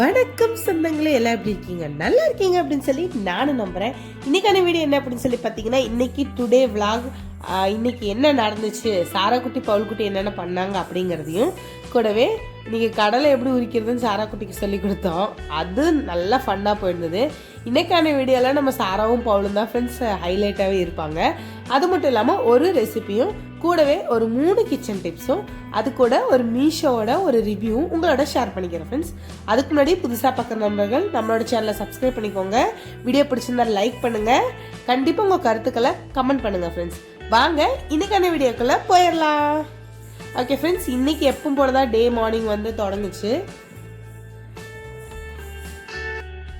வணக்கம் சொந்தங்களே எல்லாம் எப்படி இருக்கீங்க? நல்லா இருக்கீங்க அப்படின்னு சொல்லி நானும் நம்புகிறேன் இன்றைக்கான வீடியோ என்ன அப்படின்னு சொல்லி பார்த்தீங்கன்னா இன்றைக்கி டுடே vlog இன்றைக்கி என்ன நடந்துச்சு சாராக்குட்டி பவுல்குட்டி என்னென்ன பண்ணாங்க அப்படிங்கிறதையும் கூடவே நீங்கள் கடலை எப்படி உரிக்கிறதுன்னு சாராக்குட்டிக்கு சொல்லி கொடுத்தோம். அது நல்லா ஃபன்னாக போயிருந்தது. இன்றைக்கான வீடியோவில் நம்ம சாராவும் பவுலும் தான் ஃப்ரெண்ட்ஸ் ஹைலைட்டாகவே இருப்பாங்க. அது மட்டும் இல்லாமல் ஒரு ரெசிபியும் கூடவே ஒரு மூணு கிச்சன் டிப்ஸும் அது கூட ஒரு மீஷோவோட ஒரு ரிவ்யூவும் உங்களோட ஷேர் பண்ணிக்கிறேன் ஃப்ரெண்ட்ஸ் அதுக்கு முன்னாடி புதுசாக பார்க்குற நண்பர்கள் நம்மளோட சேனலை சப்ஸ்கிரைப் பண்ணிக்கோங்க. வீடியோ பிடிச்சிருந்தா லைக் பண்ணுங்கள் கண்டிப்பாக உங்கள் கருத்துக்களை கமெண்ட் பண்ணுங்கள் ஃப்ரெண்ட்ஸ் வாங்க இன்னைக்கான வீடியோக்குள்ளே போயிடலாம். ஓகே ஃப்ரெண்ட்ஸ் இன்னைக்கு எப்பவும் போல தான் டே மார்னிங் வந்து தொடங்குச்சு.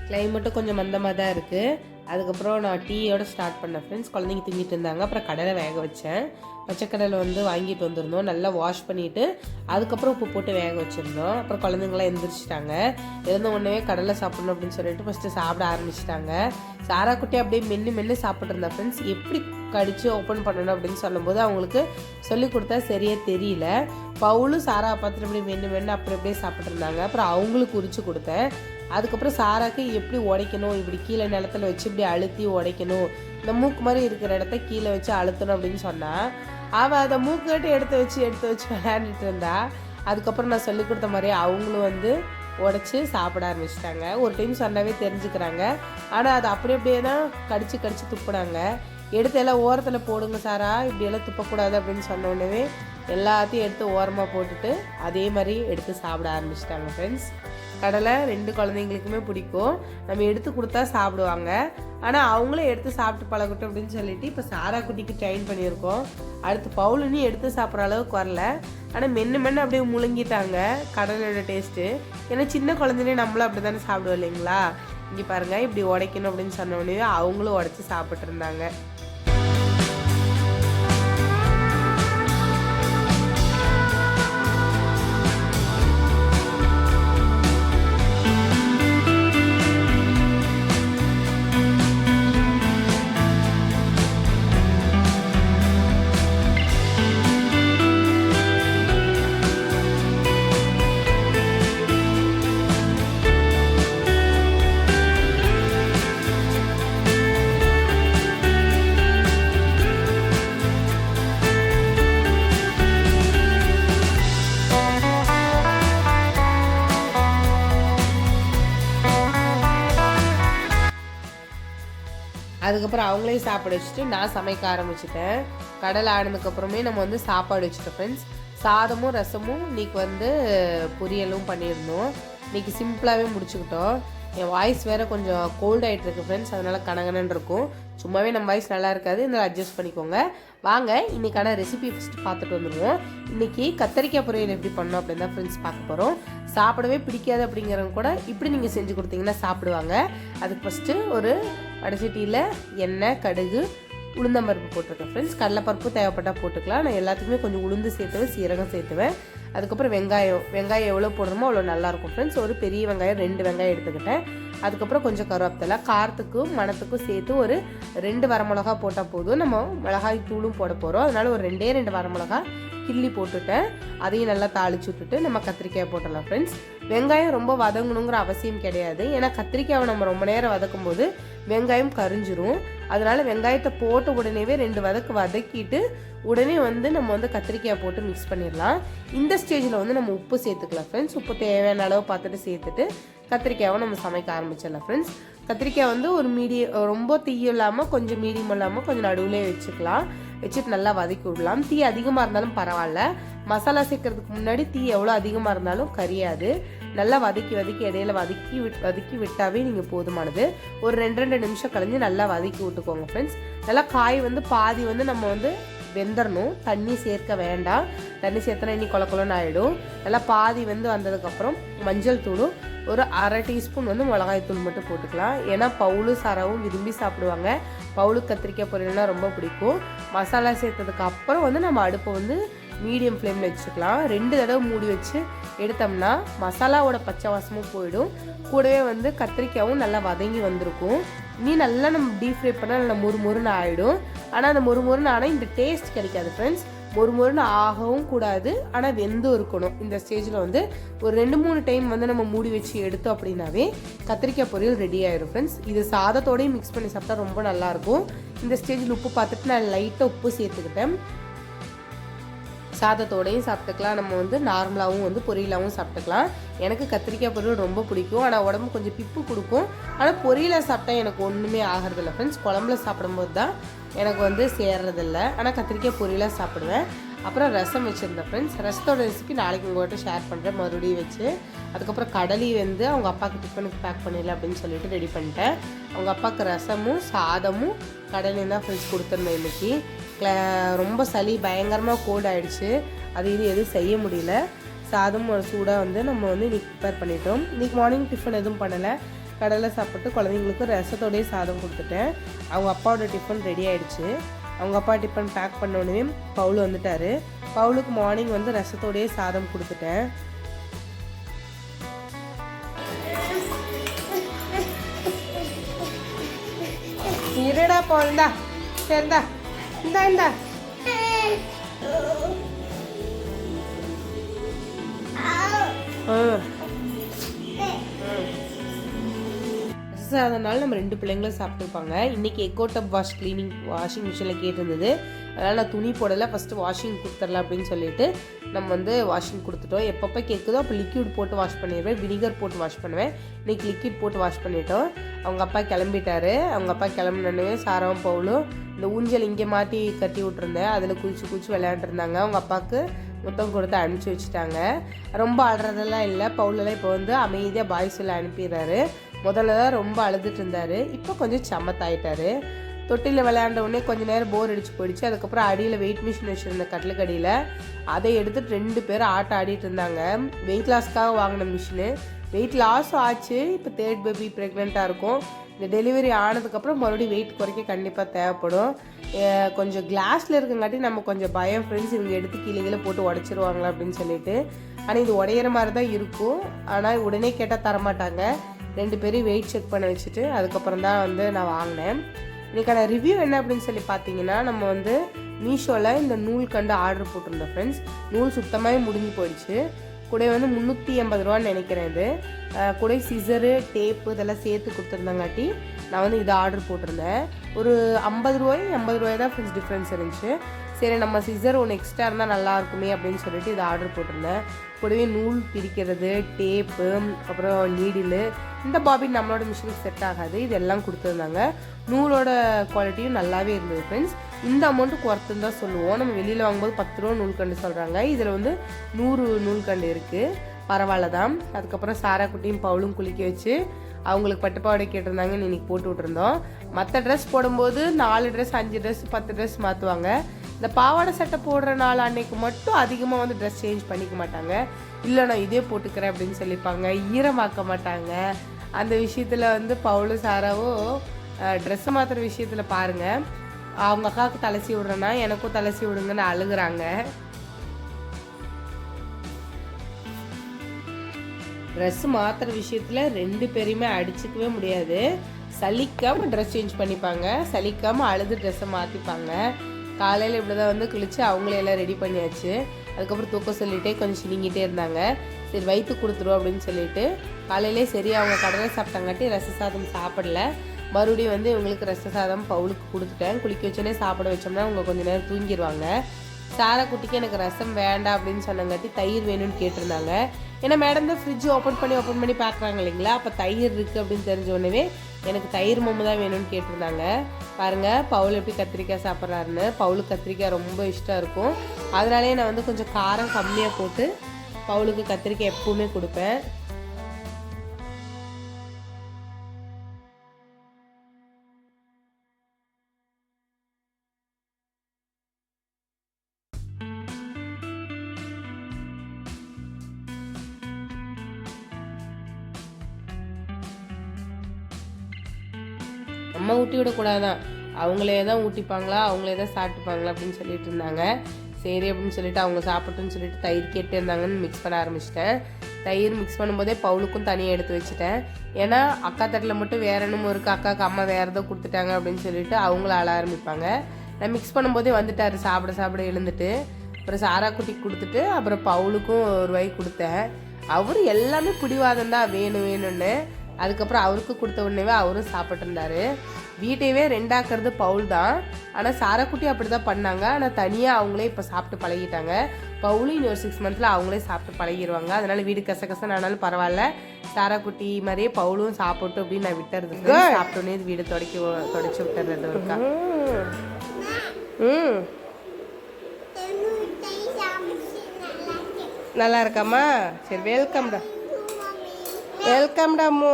கிளைமேட்டும் கொஞ்சம் மந்தமாக தான் இருக்குது அதுக்கப்புறம் நான் டீயோட ஸ்டார்ட் பண்ணேன் ஃப்ரெண்ட்ஸ் குழந்தைங்க தூங்கிட்டு இருந்தாங்க. அப்புறம் கடலை வேக வச்சேன். பச்சைக்கடலை வந்து வாங்கிட்டு வந்திருந்தோம். நல்லா வாஷ் பண்ணிவிட்டு அதுக்கப்புறம் உப்பு போட்டு வேக வச்சுருந்தோம். அப்புறம் குழந்தைங்களாம் எந்திரிச்சிட்டாங்க. எழுந்த உடனே கடலை சாப்பிடணும் அப்படின்னு சொல்லிட்டு ஃபஸ்ட்டு சாப்பிட ஆரம்பிச்சிட்டாங்க. சாரா குட்டி அப்படியே மென்று மென்று சாப்பிட்ருந்தா ஃப்ரெண்ட்ஸ் எப்படி கடித்து ஓப்பன் பண்ணணும் அப்படின்னு சொல்லும்போது அவங்களுக்கு சொல்லி கொடுத்தா சரியே தெரியல. பவுலும் சாரா பார்த்துட்டு அப்படியே மென்று மென்று அப்படி அப்படியே சாப்பிட்ருந்தாங்க அப்புறம் அவங்களுக்கு உரிச்சு கொடுத்தேன். அதுக்கப்புறம் சாராக்கு எப்படி உடைக்கணும் இப்படி கீழே நிலத்துல வச்சு இப்படி அழுத்தி உடைக்கணும் இந்த மூக்கு மாதிரி இருக்கிற இடத்த கீழே வச்சு அழுத்தணும் அப்படின்னு சொன்னால் அவள் அதை மூக்குக்கிட்ட எடுத்து வச்சு எடுத்து வச்சு விளையாண்டுட்டு இருந்தா அதுக்கப்புறம் நான் சொல்லிக் கொடுத்த மாதிரி அவங்களும் வந்து உடச்சி சாப்பிட ஆரம்பிச்சிட்டாங்க. ஒரு டைம் சொன்னாவே தெரிஞ்சுக்கிறாங்க. ஆனால் அது அப்படி அப்படியே தான் கடிச்சு கடிச்சு துப்புனாங்க. எடுத்து எல்லாம் ஓரத்தில் போடுங்க சாரா இப்படியெல்லாம் துப்பக்கூடாது அப்படின்னு சொன்ன உடனே எல்லாத்தையும் எடுத்து ஓரமாக போட்டுட்டு அதே மாதிரி எடுத்து சாப்பிட ஆரம்பிச்சிட்டாங்க ஃப்ரெண்ட்ஸ் கடலை ரெண்டு குழந்தைங்களுக்குமே பிடிக்கும். நம்ம எடுத்து கொடுத்தா சாப்பிடுவாங்க. ஆனால் அவங்களே எடுத்து சாப்பிட்டு பழகட்டும் அப்படின்னு சொல்லிட்டு இப்போ சாரா குட்டிக்கு ட்ரைன் பண்ணியிருக்கோம். அடுத்து பவுலுன்னு எடுத்து சாப்பிட்ற அளவுக்கு வரல. ஆனால் மென்று மென்று அப்படியே முழுங்கிட்டாங்க கடலோட டேஸ்ட்டு ஏன்னா சின்ன குழந்தைனே நம்மளும் அப்படி தானே சாப்பிடுவோம் இல்லைங்களா? இங்கே பாருங்கள் இப்படி உடைக்கணும் அப்படின்னு சொன்ன உடனே அவங்களும் உடைச்சி சாப்பிட்ருந்தாங்க அதுக்கப்புறம் அவங்களையும் சாப்பாடு வச்சுட்டு நான் சமைக்க ஆரம்பிச்சிட்டேன். கடல் ஆனதுக்கப்புறமே நம்ம வந்து சாப்பாடு வச்சுட்டோம் ஃப்ரெண்ட்ஸ் சாதமும் ரசமும் இன்னைக்கு வந்து பொரியலும் பண்ணியிருந்தோம். இன்னைக்கு சிம்பிளாகவே முடிச்சுக்கிட்டோம். என் வாய்ஸ் வேறு கொஞ்சம் கோல்ட் ஆகிட்டு இருக்கு ஃப்ரெண்ட்ஸ் அதனால் கனகனன்னு இருக்கும். சும்மாவே நம்ம வாய்ஸ் நல்லா இருக்காது இந்த அட்ஜஸ்ட் பண்ணிக்கோங்க. வாங்க இன்னைக்கான ரெசிபி ஃபஸ்ட்டு பார்த்துட்டு வந்துடுவோம். இன்னைக்கு கத்தரிக்காய் பொரியல் எப்படி பண்ணோம் அப்படின்னு தான் ஃப்ரெண்ட்ஸ் பார்க்க போகிறோம் சாப்பிடவே பிடிக்காது அப்படிங்கிறவங்க கூட இப்படி நீங்கள் செஞ்சு கொடுத்தீங்கன்னா சாப்பிடுவாங்க. அதுக்கு ஃபஸ்ட்டு ஒரு வடசட்டியில் எண்ணெய் கடுகு உளுந்தம்பருப்பு போட்டிருக்கேன் ஃப்ரெண்ட்ஸ் கடலைப்பருப்பு தேவைப்பட்டால் போட்டுக்கலாம். நான் எல்லாத்துக்குமே கொஞ்சம் உளுந்து சேர்த்துவேன் சீரகம் சேர்த்துவேன். அதுக்கப்புறம் வெங்காயம். வெங்காயம் எவ்வளோ போடணுமோ அவ்வளோ நல்லாயிருக்கும் ஃப்ரெண்ட்ஸ் ஒரு பெரிய வெங்காயம் ரெண்டு வெங்காயம் எடுத்துக்கிட்டேன். அதுக்கப்புறம் கொஞ்சம் கருவேப்பிலை காரத்துக்கும் மணத்துக்கும் சேர்த்து ஒரு ரெண்டு வரமிளகா போட்டால் போதும். நம்ம மிளகாய் தூளும் போட போகிறோம் அதனால ஒரு ரெண்டே ரெண்டு வரமிளகா கிள்ளி போட்டுட்டேன் அதையும் நல்லா தாளிச்சு விட்டுட்டு நம்ம கத்திரிக்காய் போட்டலாம் ஃப்ரெண்ட்ஸ் வெங்காயம் ரொம்ப வதங்கணுங்கிற அவசியம் கிடையாது. ஏன்னா கத்திரிக்காயை நம்ம ரொம்ப நேரம் வதக்கும் போது வெங்காயம் கரிஞ்சிரும். அதனால வெங்காயத்தை போட்ட உடனேவே ரெண்டு வதக்கு வதக்கிட்டு உடனே வந்து நம்ம வந்து கத்திரிக்காய் போட்டு மிக்ஸ் பண்ணிடலாம். இந்த ஸ்டேஜில் வந்து நம்ம உப்பு சேர்த்துக்கலாம் ஃப்ரெண்ட்ஸ் உப்பு தேவையான அளவு பார்த்துட்டு சேர்த்துட்டு கத்திரிக்காயை நம்ம சமைக்க ஆரம்பிச்சிடலாம் ஃப்ரெண்ட்ஸ் கத்திரிக்காய் வந்து ஒரு மீடியம் ரொம்ப தீயும் இல்லாமல் கொஞ்சம் மீடியம் இல்லாமல் கொஞ்சம் நடுவுலேயே வச்சுக்கலாம். வச்சுட்டு நல்லா வதக்கி விடலாம். தீ அதிகமாக இருந்தாலும் பரவாயில்ல. மசாலா சேர்க்கறதுக்கு முன்னாடி தீ எவ்வளோ அதிகமாக இருந்தாலும் கரியாது. நல்லா வதக்கி வதக்கி இடையில வதக்கி விட் வதக்கி விட்டாவே நீங்கள் போதுமானது. ஒரு ரெண்டு ரெண்டு நிமிஷம் கழிஞ்சு நல்லா வதக்கி விட்டுக்கோங்க ஃப்ரெண்ட்ஸ் நல்லா காய் வந்து பாதி வந்து நம்ம வந்து வெந்துடணும் தண்ணி சேர்க்க வேண்டாம். தண்ணி சேர்த்தனா இனி கொல கொலன்னு ஆகிடும் நல்லா பாதி வந்து வந்ததுக்கப்புறம் மஞ்சள் தூளும் ஒரு அரை டீஸ்பூன் வந்து மிளகாய் தூள் மட்டும் போட்டுக்கலாம். ஏன்னா பவுலு சரவும் விரும்பி சாப்பிடுவாங்க. பவுலு கத்திரிக்காய் பொரியல்னா ரொம்ப பிடிக்கும். மசாலா சேர்த்ததுக்கு அப்புறம் வந்து நம்ம அடுப்பை வந்து மீடியம் ஃப்ளேமில் வச்சுக்கலாம். ரெண்டு தடவை மூடி வச்சு எடுத்தோம்னா மசாலாவோட பச்சை வாசமும் போயிடும். கூடவே வந்து கத்திரிக்காயும் நல்லா வதங்கி வந்திருக்கும். நீ நல்லா நம்ம டீப் ஃப்ரை பண்ணால் நல்லா முறுமுறுன்னு ஆகிடும் ஆனால் அந்த முறுமுறுன்னு ஆனால் இந்த டேஸ்ட் கிடைக்காது ஃப்ரெண்ட்ஸ் ஒரு முருன்னு ஆகவும் கூடாது ஆனால் வெந்தும் இருக்கணும். இந்த ஸ்டேஜில் வந்து ஒரு ரெண்டு மூணு டைம் வந்து நம்ம மூடி வச்சு எடுத்தோம் அப்படின்னாவே கத்திரிக்காய் பொரியல் ரெடி ஆயிரும் ஃப்ரெண்ட்ஸ் இது சாதத்தோடயும் மிக்ஸ் பண்ணி சாப்பிட்டா ரொம்ப நல்லாயிருக்கும் இந்த ஸ்டேஜில் உப்பு பார்த்துட்டு நான் லைட்டாக உப்பு சேர்த்துக்கிட்டேன். சாதத்தோடையும் சாப்பிட்டுக்கலாம். நம்ம வந்து நார்மலாகவும் வந்து பொரியலாகவும் சாப்பிட்டுக்கலாம். எனக்கு கத்திரிக்காய் பொரியல் ரொம்ப பிடிக்கும். ஆனால் உடம்பு கொஞ்சம் பிப்பு கொடுக்கும். ஆனால் பொரியலாக சாப்பிட்டா எனக்கு ஒன்றுமே ஆகிறதில்ல ஃப்ரெண்ட்ஸ் குழம்புல சாப்பிடும்போது தான் எனக்கு வந்து சேர்றதில்ல. ஆனால் கத்திரிக்காய் பொரியலாக சாப்பிடுவேன். அப்புறம் ரசம் வச்சுருந்தேன் ஃப்ரெண்ட்ஸ் ரசத்தோட ரெசிபி நாளைக்கு உங்கள்கிட்ட ஷேர் பண்ணுறேன் மறுபடியும் வச்சு. அதுக்கப்புறம் கடலி வந்து அவங்க அப்பாவுக்கு டிஃபனுக்கு பேக் பண்ணிடல அப்படின்னு சொல்லிட்டு ரெடி பண்ணிட்டேன். அவங்க அப்பாவுக்கு ரசமும் சாதமும் கடலையும் தான் ஃப்ரெண்ட்ஸ் கொடுத்துருந்தேன் இன்றைக்கி ரொம்ப சளி பயங்கரமாக கோல்ட் அது இது எதுவும் செய்ய முடியல. சாதம் ஒரு சூடாக வந்து நம்ம வந்து இன்றைக்கி ப்ரிப்பேர் பண்ணிட்டோம். இன்றைக்கி மார்னிங் டிஃபன் எதுவும் பண்ணலை. கடலை சாப்பிட்டு குழந்தைங்களுக்கு ரசத்தோடய சாதம் கொடுத்துட்டேன். அவங்க அப்பாவோட டிஃபன் ரெடி ஆயிடுச்சு. அவங்க அப்பா டிஃபன் பேக் பண்ணோடனே பவுல் வந்துட்டார். பவுலுக்கு மார்னிங் வந்து ரசத்தோடயே சாதம் கொடுத்துட்டேன். இருடா போந்தா சரிதா இந்தா இந்தா. அதனால நம்ம ரெண்டு பிள்ளைங்களும் சாப்பிட்டுருப்பாங்க இன்றைக்கி எக்கோட்டப் வாஷ் க்ளீனிங் வாஷிங் மிஷினில் கேட்டிருந்தது. அதனால் நான் துணி போடலை ஃபஸ்ட்டு வாஷிங் கொடுத்துடலாம் அப்படின்னு சொல்லிட்டு நம்ம வந்து வாஷிங் கொடுத்துட்டோம். எப்பப்போ கேட்குதோ அப்போ லிக்யூட் போட்டு வாஷ் பண்ணிடுவேன். வினிகர் போட்டு வாஷ் பண்ணுவேன். இன்றைக்கி லிக்விட் போட்டு வாஷ் பண்ணிட்டோம். அவங்க அப்பா கிளம்பிட்டாரு. அவங்க அப்பா கிளம்புனே சாரவும் பவுலும் இந்த ஊஞ்சல் இங்கே மாட்டி கட்டி விட்ருந்தேன் அதில் குளிச்சு குளிச்சு விளையாண்டுருந்தாங்க. அவங்க அப்பாவுக்கு முத்தம் கொடுத்து அனுப்பிச்சி வச்சுட்டாங்க. ரொம்ப ஆடுறதெல்லாம் இல்லை. பவுலெல்லாம் இப்போ வந்து அமைதியாக பாய்ஸில் அனுப்பிடுறாரு. முதல்ல தான் ரொம்ப அழுதுட்டு இருந்தார். இப்போ கொஞ்சம் சமத்தாயிட்டாரு. தொட்டியில் விளையாண்ட உடனே கொஞ்சம் நேரம் போர் அடிச்சு போயிடுச்சு. அதுக்கப்புறம் அடியில் வெயிட் மிஷின் வச்சுருந்த கட்டிலுக்கடியில் அதை எடுத்துட்டு ரெண்டு பேரும் ஆட்டம் ஆடிட்டு இருந்தாங்க. வெயிட் லாஸ்க்காக வாங்கின மிஷினு வெயிட் லாஸும் ஆச்சு. இப்போ தேர்ட் பேபி ப்ரெக்னெண்ட்டாக இருக்கும். இந்த டெலிவரி ஆனதுக்கப்புறம் மறுபடியும் வெயிட் குறைக்க கண்டிப்பாக தேவைப்படும். கொஞ்சம் கிளாஸில் இருக்கங்காட்டி நம்ம கொஞ்சம் பயம் ஃப்ரெண்ட்ஸ் இவங்க எடுத்து கீழே கீழே போட்டு உடச்சிருவாங்களா அப்படின்னு சொல்லிட்டு. ஆனால் இது உடையிற மாதிரி தான் இருக்கும். ஆனால் உடனே கேட்டால் தரமாட்டாங்க. ரெண்டு பேரும் வெயிட் செக் பண்ண வச்சுட்டு அதுக்கப்புறம் தான் வந்து நான் வாங்கினேன். இதுக்கான ரிவ்யூ என்ன அப்படின்னு சொல்லி பார்த்தீங்கன்னா நம்ம வந்து மீஷோவில் இந்த நூல் கண்டு ஆர்டர் போட்டிருந்தோம் ஃப்ரெண்ட்ஸ் நூல் சுத்தமாகவே முடிஞ்சு போயிடுச்சு. கூட வந்து முந்நூற்றி எண்பது ரூபான்னு நினைக்கிறேன் இது. கூட சிசரு டேப்பு இதெல்லாம் சேர்த்து கொடுத்துருந்தங்காட்டி நான் வந்து இதை ஆர்டர் போட்டிருந்தேன். ஒரு ஐம்பது ரூபாய் எண்பது ரூபாய் தான் ஃப்ரெண்ட்ஸ் டிஃப்ரென்ஸ் இருந்துச்சு. சரி நம்ம சிசர் ஒன்று எக்ஸ்ட்ரா இருந்தால் நல்லா இருக்குமே அப்படின்னு சொல்லிட்டு இதை ஆர்டர் போட்டிருந்தேன். கூடவே நூல் பிரிக்கிறது டேப்பு அப்புறம் நீடிலு இந்த பாபின் நம்மளோட மிஷினுக்கு செட் ஆகாது. இதெல்லாம் கொடுத்துருந்தாங்க. நூலோட குவாலிட்டியும் நல்லாவே இருந்தது ஃப்ரெண்ட்ஸ் இந்த அமௌண்ட்டு குறைத்துன்னு தான் சொல்லுவோம். நம்ம வெளியில் வாங்கும்போது பத்து ரூபா நூல்கண்டு சொல்கிறாங்க இதில் வந்து நூறு நூல்கண்டு இருக்குது பரவாயில்ல தான். அதுக்கப்புறம் சாரா குட்டியும் பவுலும் குளிக்க வச்சு அவங்களுக்கு பட்டுப்பாவடை கேட்டிருந்தாங்க இன்னைக்கு போட்டு விட்டுருந்தோம். மற்ற ட்ரெஸ் போடும்போது நாலு ட்ரெஸ் அஞ்சு ட்ரெஸ் பத்து ட்ரெஸ் மாற்றுவாங்க இந்த பாவாடை சட்டை போடுற நாள் அன்னைக்கு மட்டும் அதிகமாக வந்து ட்ரெஸ் சேஞ்ச் பண்ணிக்க மாட்டாங்க. இல்லை நான் இதே போட்டுக்கிறேன் அப்படின்னு சொல்லிப்பாங்க. ஈரமாக்க மாட்டாங்க. அந்த விஷயத்தில் வந்து பவுலு சாராவோ ட்ரெஸ்ஸை மாற்றுற விஷயத்தில் பாருங்கள் அவங்க அக்காவுக்கு தலைசி விடுறேன்னா எனக்கும் தலைசி விடுங்கன்னு அழுகுறாங்க. ட்ரெஸ் மாற்றுற விஷயத்தில் ரெண்டு பேரையுமே அடிச்சுக்கவே முடியாது. சலிக்காமல் ட்ரெஸ் சேஞ்ச் பண்ணிப்பாங்க. சலிக்காமல் அழுது ட்ரெஸ்ஸை மாற்றிப்பாங்க காலையில் இப்படி தான் வந்து குளித்து அவங்களே எல்லாம் ரெடி பண்ணியாச்சு. அதுக்கப்புறம் தூக்க சொல்லிகிட்டே கொஞ்சம் சினிங்கிட்டே இருந்தாங்க. சரி வயிற்று கொடுத்துருவோம் அப்படின்னு சொல்லிட்டு காலையிலே சரி அவங்க கடலை சாப்பிட்டாங்காட்டி ரச சாதம் சாப்பிடல. மறுபடியும் வந்து இவங்களுக்கு ரச சாதம் பவுலுக்கு கொடுத்துட்டேன். குளிக்க வச்சோன்னே சாப்பிட வச்சோம்னா அவங்க கொஞ்சம் நேரம் தூங்கிடுவாங்க சாரக்குட்டிக்கு எனக்கு ரசம் வேண்டாம் அப்படின்னு சொன்னங்காட்டி தயிர் வேணும்னு கேட்டிருந்தாங்க. ஏன்னா மேடம் தான் ஃப்ரிட்ஜ் ஓப்பன் பண்ணி ஓப்பன் பண்ணி பார்க்குறாங்க இல்லைங்களா? அப்போ தயிர் இருக்குது அப்படின்னு தெரிஞ்ச உடனே எனக்கு தயிர் மொம்மு தான் வேணும்னு கேட்டிருந்தாங்க. பாருங்கள் பவுல் எப்படி கத்திரிக்காய் சாப்பிட்றாருன்னு. பவுலுக்கு கத்திரிக்காய் ரொம்ப இஷ்டம் இருக்கும். அதனாலே நான் வந்து கொஞ்சம் காரம் கம்மியாக போட்டு பவுலுக்கு கத்திரிக்காய் எப்பவுமே கொடுப்பேன். நம்ம ஊட்டி விடக்கூடாதான். அவங்களே தான் ஊட்டிப்பாங்களா? அவங்களே தான் சாப்பிட்டுப்பாங்களா? அப்படின்னு சொல்லிட்டு இருந்தாங்க. சரி அப்படின்னு சொல்லிட்டு அவங்க சாப்பிட்டுன்னு சொல்லிட்டு தயிர் கேட்டு இருந்தாங்கன்னு மிக்ஸ் பண்ண ஆரம்பிச்சிட்டேன். தயிர் மிக்ஸ் பண்ணும்போதே பவுலுக்கும் தனியாக எடுத்து வச்சுட்டேன். ஏன்னா அக்கா தட்டில் மட்டும் வேற என்னமோ இருக்குது அக்காவுக்கு அம்மா வேறு ஏதோ கொடுத்துட்டாங்க அப்படின்னு சொல்லிட்டு அவங்கள அழ ஆரம்பிப்பாங்க. நான் மிக்ஸ் பண்ணும்போதே வந்துட்டார். சாப்பிட சாப்பிட எழுந்துட்டு அப்புறம் சாரா குட்டிக்கு கொடுத்துட்டு அப்புறம் பவுலுக்கும் ஒரு வாய் கொடுத்தேன். அவரும் எல்லாமே பிடிவாதம் தான். வேணும் வேணும்னு அதுக்கப்புறம் அவருக்கு கொடுத்த உடனேவே அவரும் சாப்பிட்டுருந்தாரு வீட்டையவே ரெண்டாக்குறது பவுல் தான். ஆனால் சாராக்குட்டி அப்படி தான் பண்ணாங்க. ஆனால் தனியாக அவங்களே இப்போ சாப்பிட்டு பழகிட்டாங்க. பவுலும் இன்னும் ஒரு சிக்ஸ் மந்த்தில் அவங்களே சாப்பிட்டு பழகிடுவாங்க அதனால வீடு கச கசன்னு ஆனாலும் பரவாயில்ல. சாராக்குட்டி மாதிரியே பவுலும் சாப்பிட்டு அப்படின்னு நான் விட்டுறது சாப்பிட்டோன்னே வீடு தொடக்கி தொடச்சி விட்டுறது ஒருக்கா. ம். நல்லா இருக்காம்மா? சரி வெல்கம்டா வெல்கம்டா அம்மு.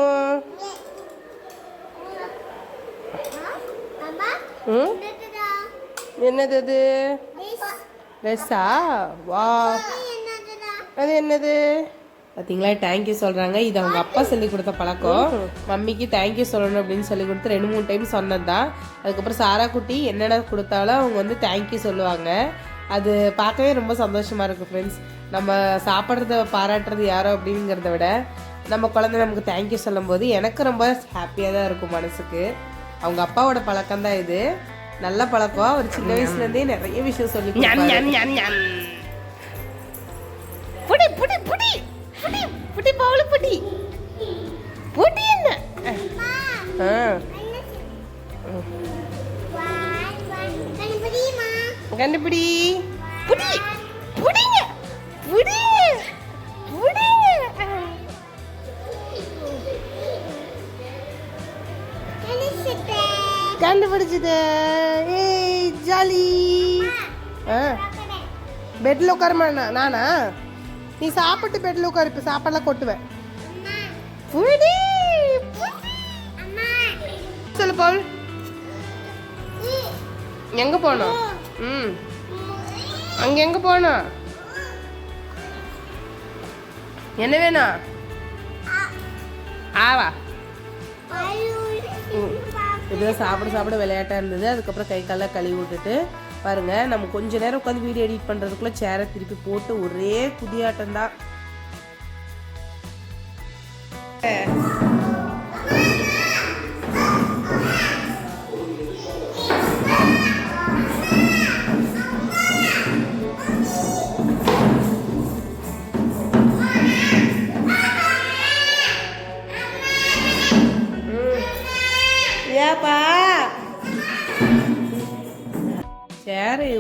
ம்? என்னது அது ட்ரெஸ்ஸா வா. அது என்னது? பார்த்தீங்களா தேங்க்யூ சொல்கிறாங்க இது அவங்க அப்பா சொல்லி கொடுத்த பழக்கம். மம்மிக்கு தேங்க்யூ சொல்லணும் அப்படின்னு சொல்லி கொடுத்து ரெண்டு மூணு டைம் சொன்னது தான் அதுக்கப்புறம் சாரா குட்டி என்னென்ன கொடுத்தாலும் அவங்க வந்து தேங்க்யூ சொல்லுவாங்க. அது பார்க்கவே ரொம்ப சந்தோஷமாக இருக்குது ஃப்ரெண்ட்ஸ் நம்ம சாப்பிட்றத பாராட்டுறது யாரோ அப்படிங்கிறத விட நம்ம குழந்தை நமக்கு தேங்க்யூ சொல்லும்போது எனக்கு ரொம்ப ஹாப்பியாக தான் இருக்கும் மனசுக்கு. அவங்க அப்பாவோட பழக்கம் தான் இது. நல்ல பழக்கம். அவர் சின்ன வயசுலேருந்தே நிறைய விஷயம் சொல்லி பெட்ல உட்காருமா நான்? நீ சாப்பிட்டு பெட்ல உட்காரு இப்போ சாப்பாடுலாம் கொட்டுவேன். சொல்லு பால் எங்க போனோம்? ம். அங்க எங்க போனோம்? என்ன வேணும்? ஆவா. இப்படிதான் சாப்பிட சாப்பிட விளையாட்டா இருந்தது. அதுக்கப்புறம் கை காலெல்லாம் கழுவி விட்டுட்டு பாருங்க நம்ம கொஞ்ச நேரம் உட்காந்து வீடியோ எடிட் பண்ணுறதுக்குள்ளே சேரை திருப்பி போட்டு ஒரே குதியாட்டம் தான்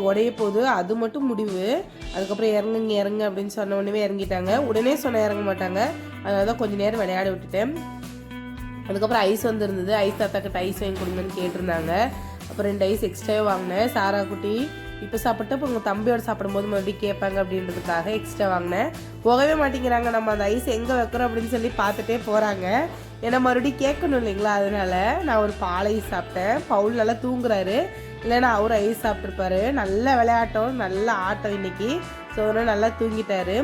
உடைய போகுது அது மட்டும் முடிவு. அதுக்கப்புறம் இறங்குங்க இறங்க அப்படின்னு சொன்ன உடனே இறங்கிட்டாங்க. உடனே சொன்ன இறங்க மாட்டாங்க. அதனால தான் கொஞ்ச நேரம் விளையாட விட்டுட்டேன். அதுக்கப்புறம் ஐஸ் வந்துருந்தது. ஐஸ் தாத்தாக்கிட்ட ஐஸ் வாங்கி கொடுங்கன்னு கேட்டிருந்தாங்க. அப்புறம் ரெண்டு ஐஸ் எக்ஸ்ட்ராவே வாங்கினேன். சாரா குட்டி இப்போ சாப்பிட்டு இப்போ உங்கள் தம்பியோட சாப்பிடும்போது மறுபடியும் கேட்பாங்க அப்படின்றதுக்காக எக்ஸ்ட்ரா வாங்கினேன். போகவே மாட்டேங்கிறாங்க. நம்ம அந்த ஐஸ் எங்கே வைக்கிறோம் அப்படின்னு சொல்லி பார்த்துட்டே போகிறாங்க ஏன்னா மறுபடியும் கேட்கணும் இல்லைங்களா? அதனால நான் ஒரு பால் ஐஸ் சாப்பிட்டேன். பவுல் நல்லா தூங்குறாரு. இல்லைன்னா அவர் ஐஸ் சாப்பிட்ருப்பாரு நல்ல விளையாட்டம் நல்ல ஆட்டம் இன்னைக்கு. ஸோ அதனால நல்லா தூங்கிட்டாரு.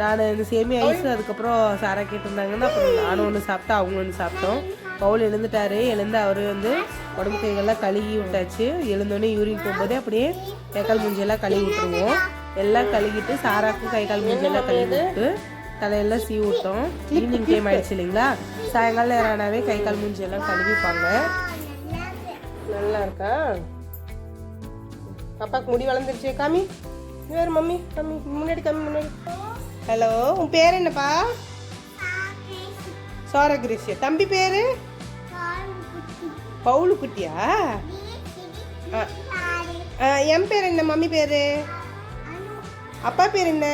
நான் இந்த சேமி ஐஸ் அதுக்கப்புறம் சாரா கேட்டிருந்தாங்கன்னா அப்புறம் நானும் ஒன்று சாப்பிட்டா அவங்க ஒன்று சாப்பிட்டோம். பவுல் எழுந்துட்டாரு. எழுந்து அவர் வந்து உடம்பு கைகள்லாம் கழுகி விட்டாச்சு. எழுந்தோடனே யூரின் போகும்போதே அப்படியே கை கால் மூஞ்சியெல்லாம் கழுவி விட்டுருவோம். எல்லாம் கழுகிட்டு சாராக்கும் கை கால் மூஞ்சியெல்லாம் கழுவி விட்டு தலையெல்லாம் சீ விட்டோம். ஈவினிங் டைம் ஆயிடுச்சு இல்லைங்களா? சாயங்காலம் நேரம் ஆனாவே கை கால் மூஞ்சியெல்லாம் கழுவிப்பாங்க. நல்லா இருக்கா? பாப்பாக்கு முடி வளர்ந்துருச்சு. காமி வேறு மம்மி. காமி முன்னாடி காமி முன்னாடி. ஹலோ உன் பேர் என்னப்பா? சோரகிரிஷ் தம்பி பேரு? பவுலு குட்டியா என் பேர் என்ன? மம்மி பேரு? அப்பா பேர் என்ன?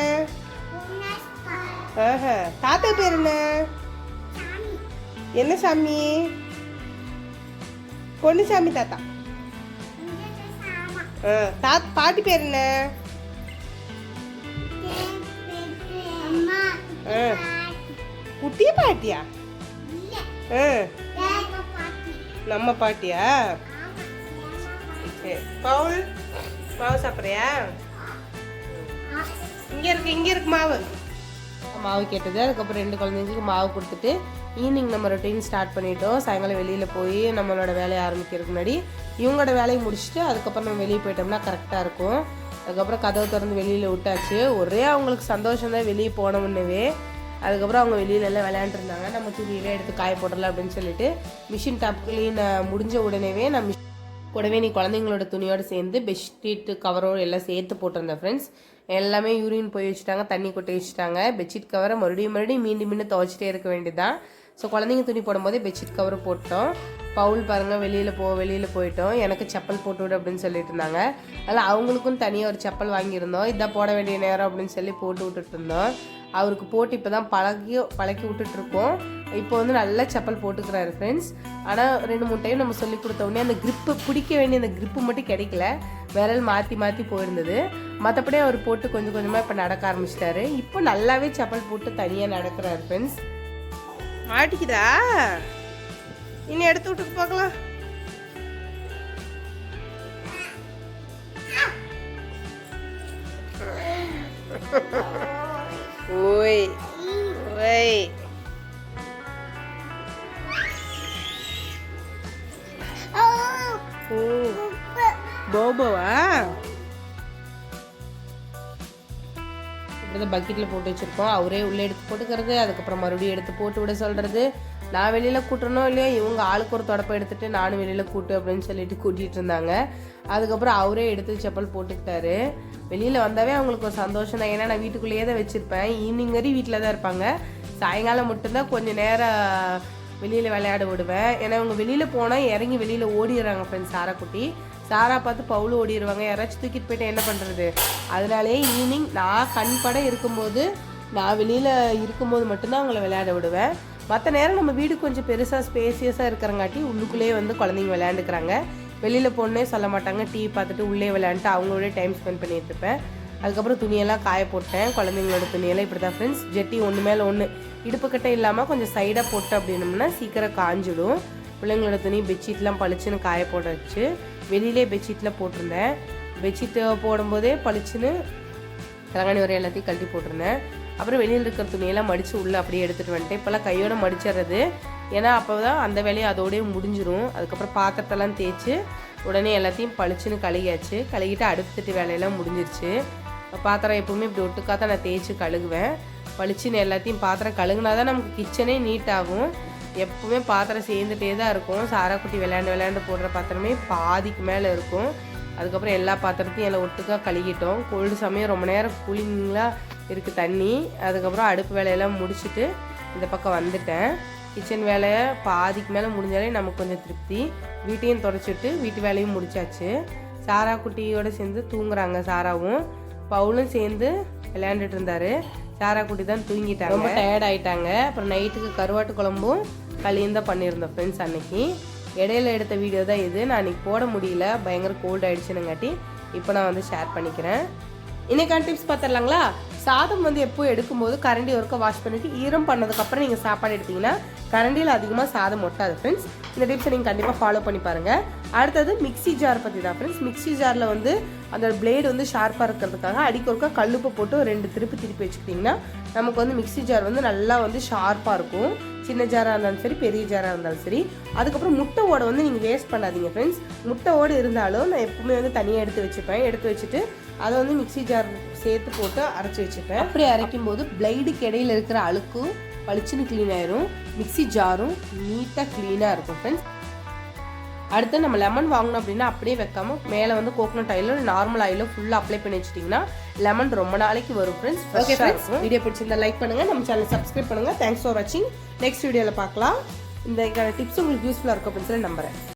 ஆஹா. தாத்தா பேர் என்ன? என்ன சாமி? பொன்னுசாமி தாத்தா. தாத் பாட்டி பேர் என்ன? ஆ, குட்டிய பாட்டியா? ஆ, நம்ம பாட்டியா? சரி பவுல் மாவு சாப்பிட்றியா? இங்க இருக்கு இங்க இருக்கு மாவு. மாவு கேட்டது. அதுக்கப்புறம் ரெண்டு குழந்தைங்களுக்கு மாவு கொடுத்துட்டு ஈவினிங் நம்ம ரொட்டீன் ஸ்டார்ட் பண்ணிட்டோம். சாயங்காலம் வெளியில் போய் நம்மளோட வேலையை ஆரம்பிக்கிறதுக்கு முன்னாடி இவங்களோட வேலையை முடிச்சுட்டு அதுக்கப்புறம் நம்ம வெளியே போயிட்டோம்னா கரெக்டாக இருக்கும். அதுக்கப்புறம் கதவை திறந்து வெளியில் விட்டாச்சு. ஒரே அவங்களுக்கு சந்தோஷம் தான் வெளியே போனோம்னவே அதுக்கப்புறம் அவங்க வெளியில எல்லாம் விளையாண்டுருந்தாங்க நம்ம துணியெல்லாம் எடுத்து காய போடலாம் அப்படின்னு சொல்லிட்டு மிஷின் டாப் க்ளீன் முடிஞ்ச உடனேவே நான் மிஷ் கூடவே நீ குழந்தைங்களோட துணியோடு சேர்ந்து பெட்ஷீட்டு கவரோடு எல்லாம் சேர்த்து போட்டிருந்தேன் ஃப்ரெண்ட்ஸ் எல்லாமே யூரின் போய் வச்சுட்டாங்க தண்ணி கொட்டி வச்சுட்டாங்க. பெட்ஷீட் கவரை மறுபடியும் மறுபடியும் மீண்டும் மீண்டும் துவைச்சிட்டே இருக்க வேண்டியதுதான். ஸோ குழந்தைங்க துணி போடும்போதே பெட்ஷீட் கவர் போட்டோம். பவுல் பாருங்கள் வெளியில் போ வெளியில் போயிட்டோம். எனக்கு செப்பல் போட்டு விடு அப்படின்னு சொல்லிட்டு இருந்தாங்க. அதில் அவங்களுக்கும் தனியாக ஒரு செப்பல் வாங்கியிருந்தோம். இதான் போட வேண்டிய நேரம் அப்படின்னு சொல்லி போட்டு விட்டுட்டு இருந்தோம். அவருக்கு போட்டு இப்போ தான் பழகி பழக்கி விட்டுட்ருக்கோம் இப்போ வந்து நல்ல செப்பல் போட்டுக்கிறாரு ஃப்ரெண்ட்ஸ் ஆனால் ரெண்டு மூணு டைம் நம்ம சொல்லி கொடுத்த உடனே அந்த க்ரிப்பு பிடிக்க வேண்டிய அந்த க்ரிப்பு மட்டும் கிடைக்கல. விரல் மாற்றி மாற்றி போயிருந்தது. மற்றபடி அவர் போட்டு கொஞ்சம் கொஞ்சமாக இப்போ நடக்க ஆரம்பிச்சிட்டாரு. இப்போ நல்லாவே செப்பல் போட்டு தனியாக நடக்கிறாரு ஃப்ரெண்ட்ஸ் மாட்டிக்குதா? இன்னும் எடுத்து விட்டுக்கு பார்க்கலாம் ஓய் ஓய். ஓ போபோவா? இப்படி பக்கெட்டில் போட்டு வச்சுருக்கோம். அவரே உள்ளே எடுத்து போட்டுக்கிறது அதுக்கப்புறம் மறுபடியும் எடுத்து போட்டு விட சொல்கிறது நான் வெளியில் கூட்டணும் இல்லையோ இவங்க ஆளுக்கு ஒரு தொடப்பை எடுத்துகிட்டு நானும் வெளியில் கூட்டு அப்படின்னு சொல்லிட்டு கூட்டிகிட்டு இருந்தாங்க. அதுக்கப்புறம் அவரே எடுத்து செப்பல் போட்டுக்கிட்டாரு. வெளியில் வந்தாவே அவங்களுக்கு ஒரு சந்தோஷம் தான். ஏன்னா நான் வீட்டுக்குள்ளேயே தான் வச்சுருப்பேன். ஈவினிங் வரையும் வீட்டில் தான் இருப்பாங்க. சாயங்காலம் மட்டும்தான் கொஞ்சம் நேரம் வெளியில் விளையாட விடுவேன். ஏன்னா அவங்க வெளியில் போனால் இறங்கி வெளியில் ஓடிடுறாங்க ஃப்ரெண்ட்ஸ் சாராக்குட்டி சாரா பார்த்து பவுல் ஓடிடுவாங்க. யாராச்சும் தூக்கிட்டு போயிட்டு என்ன பண்ணுறது அதனாலேயே ஈவினிங் நான் கண் பட இருக்கும்போது நான் வெளியில் இருக்கும்போது மட்டும்தான் அவங்கள விளையாட விடுவேன். மற்ற நேரம் நம்ம வீடு கொஞ்சம் பெருசாக ஸ்பேசியஸாக இருக்கிறங்காட்டி உள்ளுக்குள்ளேயே வந்து குழந்தைங்க விளையாண்டுக்கிறாங்க. வெளியில் போகணுன்னே சொல்ல மாட்டாங்க டிவி பார்த்துட்டு உள்ளே விளையாண்டுட்டு அவங்களோட டைம் ஸ்பெண்ட் பண்ணிட்டு இருப்பேன். அதுக்கப்புறம் துணியெல்லாம் காய போட்டேன் குழந்தைங்களோட துணியெல்லாம் இப்படி தான் ஃப்ரெண்ட்ஸ் ஜெட்டி ஒன்று மேலே ஒன்று இடுப்புக்கிட்ட இல்லாமல் கொஞ்சம் சைடாக போட்டு அப்படின்னோம்னா சீக்கிரம் காஞ்சிடும். பிள்ளைங்களோட துணி பெட்ஷீட்லாம் பளிச்சுன்னு காய போட வச்சு வெளியிலே பெட்ஷீட்டில் போட்டிருந்தேன். பெட்ஷீட்டை போடும்போதே பளிச்சுன்னு தலகாணி வரை எல்லாத்தையும் கழட்டி போட்டிருந்தேன். அப்புறம் வெளியில் இருக்கிற துணியெல்லாம் மடித்து உள்ளே அப்படியே எடுத்துகிட்டு வந்துட்டு இப்போல்லாம் கையோட மடிச்சிடுறது. ஏன்னா அப்போ தான் அந்த வேலையை அதோடய முடிஞ்சிடும் அதுக்கப்புறம் பாத்திரத்தெல்லாம் தேய்ச்சி உடனே எல்லாத்தையும் பளிச்சுன்னு கழுகியாச்சு. கழுகிட்டு அடுப்பு தட்டி வேலையெல்லாம் முடிஞ்சிருச்சு. பாத்திரம் எப்பவுமே இப்படி ஒட்டுக்காக தான் நான் தேய்ச்சி கழுகுவேன். பளிச்சுன்னு எல்லாத்தையும் பாத்திரம் கழுகுனா தான் நமக்கு கிச்சனே நீட் ஆகும். எப்பவுமே பாத்திரம் சேர்ந்துட்டே தான் இருக்கும். சாராக்குட்டி விளையாண்டு விளையாண்டு போடுற பாத்திரமே பாதிக்கு மேலே இருக்கும். அதுக்கப்புறம் எல்லா பாத்திரத்தையும் எல்லாம் ஒட்டுக்கா கழுகிட்டோம். கோல்டு சமயம் ரொம்ப நேரம் கூலிங்காக இருக்குது தண்ணி. அதுக்கப்புறம் அடுப்பு வேலையெல்லாம் முடிச்சுட்டு இந்த பக்கம் வந்துட்டேன். கிச்சன் வேலையை பாதிக்கு மேலே முடிஞ்சாலே நமக்கு கொஞ்சம் திருப்தி. வீட்டையும் தொடச்சிட்டு வீட்டு வேலையும் முடிச்சாச்சு. சாரா குட்டியோடு சேர்ந்து தூங்குறாங்க சாராவும். பவுலும் சேர்ந்து விளையாண்டுட்டு இருந்தார். சாரா குட்டி தான் தூங்கிட்டாங்க. ரொம்ப டயர்ட் ஆகிட்டாங்க அப்புறம் நைட்டுக்கு கருவாட்டு குழம்பும் களியும் தான் பண்ணியிருந்தோம் ஃப்ரெண்ட்ஸ் அன்னைக்கு. இடையில எடுத்த வீடியோ தான் இது. நான் அன்றைக்கி போட முடியல. பயங்கர கோல்ட் ஆயிடுச்சுனுங்காட்டி இப்போ நான் வந்து ஷேர் பண்ணிக்கிறேன். இன்னைக்கான டிப்ஸ் பார்த்துடலாங்களா? சாதம் வந்து எப்போ எடுக்கும்போது கரண்டி ஒருக்க வாஷ் பண்ணிவிட்டு ஈரம் பண்ணதுக்கப்புறம் நீங்கள் சாப்பாடு எடுத்தீங்கன்னா கரண்டியில் அதிகமாக சாதம் ஒட்டாது ஃப்ரெண்ட்ஸ் இந்த டிப்ஸை நீங்கள் கண்டிப்பாக ஃபாலோ பண்ணி பாருங்கள் அடுத்தது மிக்ஸி ஜார் பற்றி தான் ஃப்ரெண்ட்ஸ் மிக்ஸி ஜாரில் வந்து அந்த பிளேடு வந்து ஷார்ப்பாக இருக்கிறதுக்காக அடிக்க ஒருக்கா கல்லுப்பு போட்டு ரெண்டு திருப்பி திருப்பி வச்சுக்கிட்டிங்கன்னா நமக்கு வந்து மிக்ஸி ஜார் வந்து நல்லா வந்து ஷார்ப்பாக இருக்கும். சின்ன ஜாராக இருந்தாலும் சரி பெரிய ஜாராக இருந்தாலும் சரி. அதுக்கப்புறம் முட்டை ஓடை வந்து நீங்கள் வேஸ்ட் பண்ணாதீங்க ஃப்ரெண்ட்ஸ் முட்டை ஓடு இருந்தாலும் நான் எப்பவுமே வந்து தனியாக எடுத்து வச்சுப்பேன். எடுத்து வச்சுட்டு அதை வந்து மிக்ஸி ஜார் சேர்த்து போட்டு அரைச்சி வச்சுப்பேன். அப்படி அரைக்கும் போது பிளைடுக்கு இடையில இருக்கிற அழுக்கும் பளிச்சுன்னு க்ளீன் ஆயிரும். மிக்ஸி ஜாரும் நீட்டாக க்ளீனாக இருக்கும் ஃப்ரெண்ட்ஸ் அடுத்து நம்ம லெமன் வாங்கணும் அப்படின்னா அப்படியே வைக்காம மேலே வந்து கோகனட் ஆயிலோ நார்மல் ஆயிலோ ஃபுல்லாக அப்ளை பண்ணி வச்சிட்டிங்கன்னா லெமன் ரொம்ப நாளைக்கு வரும் ஃப்ரெண்ட்ஸ் ஓகே ஃப்ரெண்ட்ஸ் வீடியோ பிடிச்சிருந்தா லைக் பண்ணுங்க. நம்ம சேனல் சப்ஸ்கிரைப் பண்ணுங்க. தேங்க்ஸ் ஃபார் வாட்சிங் நெக்ஸ்ட் வீடியோவில் பார்க்கலாம். இந்த டிப்ஸ் உங்களுக்கு யூஸ்ஃபுல்லாக இருக்கும் அப்படின்னு சொல்லி நம்புறேன்.